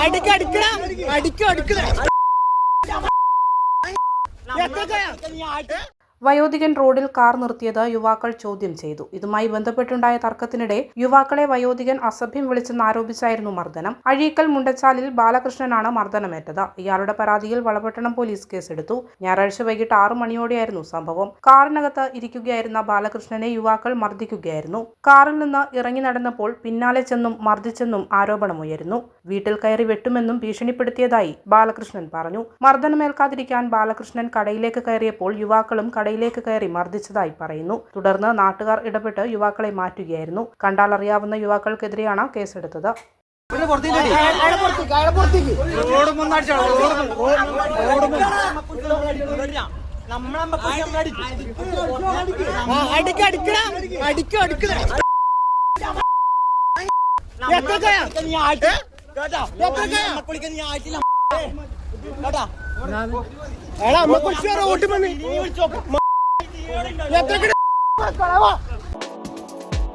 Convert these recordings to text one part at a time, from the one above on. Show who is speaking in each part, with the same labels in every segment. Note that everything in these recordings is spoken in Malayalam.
Speaker 1: അടിക്ക. അടിക്കണ അടിക്ക അടിക്കണ
Speaker 2: വയോധികൻ റോഡിൽ കാർ നിർത്തിയത് യുവാക്കൾ ചോദ്യം ചെയ്തു. ഇതുമായി ബന്ധപ്പെട്ടുണ്ടായ തർക്കത്തിനിടെ യുവാക്കളെ വയോധികൻ അസഭ്യം വിളിച്ചെന്നാരോപിച്ചായിരുന്നു മർദ്ദനം. അഴീക്കൽ മുണ്ടച്ചാലിൽ ബാലകൃഷ്ണനാണ് മർദ്ദനമേറ്റത്. ഇയാളുടെ പരാതിയിൽ വളപട്ടണം പോലീസ് കേസെടുത്തു. ഞായറാഴ്ച വൈകിട്ട് ആറു മണിയോടെയായിരുന്നു സംഭവം. കാറിനകത്ത് ഇരിക്കുകയായിരുന്ന ബാലകൃഷ്ണനെ യുവാക്കൾ മർദ്ദിക്കുകയായിരുന്നു. കാറിൽ നിന്ന് ഇറങ്ങി നടന്നപ്പോൾ പിന്നാലെ ചെന്നും മർദ്ദിച്ചെന്നും ആരോപണമുയരുന്നു. വീട്ടിൽ കയറി വെട്ടുമെന്നും ഭീഷണിപ്പെടുത്തിയതായി ബാലകൃഷ്ണൻ പറഞ്ഞു. മർദ്ദനമേൽക്കാതിരിക്കാൻ ബാലകൃഷ്ണൻ കടയിലേക്ക് കയറിയപ്പോൾ യുവാക്കളും കടയിലേക്ക് കയറി മർദ്ദിച്ചതായി പറയുന്നു. തുടർന്ന് നാട്ടുകാർ ഇടപെട്ട് യുവാക്കളെ മാറ്റുകയായിരുന്നു. കണ്ടാൽ അറിയാവുന്ന യുവാക്കൾക്കെതിരെയാണ് കേസെടുത്തത്.
Speaker 1: അയാളെ എടാ, അമ്മ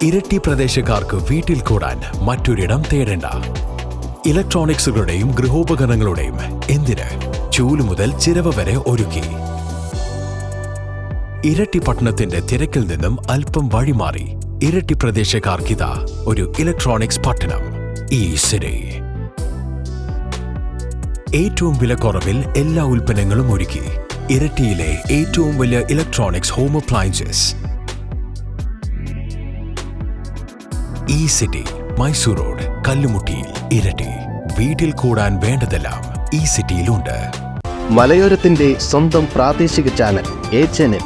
Speaker 3: ഇരട്ടി പ്രദേശക്കാർക്ക് വീട്ടിൽ കൂടാൻ മറ്റൊരിടം തേടേണ്ട. ഇലക്ട്രോണിക്സുകളുടെയും ഗൃഹോപകരണങ്ങളുടെയും എന്തിന് ചൂലു മുതൽ ചിരവ വരെ ഒരുക്കി? ഇരട്ടി പട്ടണത്തിന്റെ തിരക്കിൽ നിന്നും അല്പം വഴിമാറി ഇരട്ടി പ്രദേശക്കാർക്കിതാ ഒരു ഇലക്ട്രോണിക്സ് പട്ടണം ഈ സിറ്റി ഏറ്റവും വിലക്കുറവിൽ എല്ലാ ഉൽപ്പന്നങ്ങളും ഒരുക്കി. ഇരട്ടിയിലെ ഏറ്റവും വലിയ ഇലക്ട്രോണിക്സ് ഹോം അപ്ലയൻസസ് ഈ സിറ്റി മൈസൂർ റോഡ് കല്ലുമുട്ടിയിൽ ഇരട്ടി. വീട്ടിൽ കൂടാൻ വേണ്ടതെല്ലാം ഈ സിറ്റിയിലുണ്ട്
Speaker 4: മലയോരത്തിന്റെ സ്വന്തം പ്രാദേശിക ചാനൽ എ ചാനൽ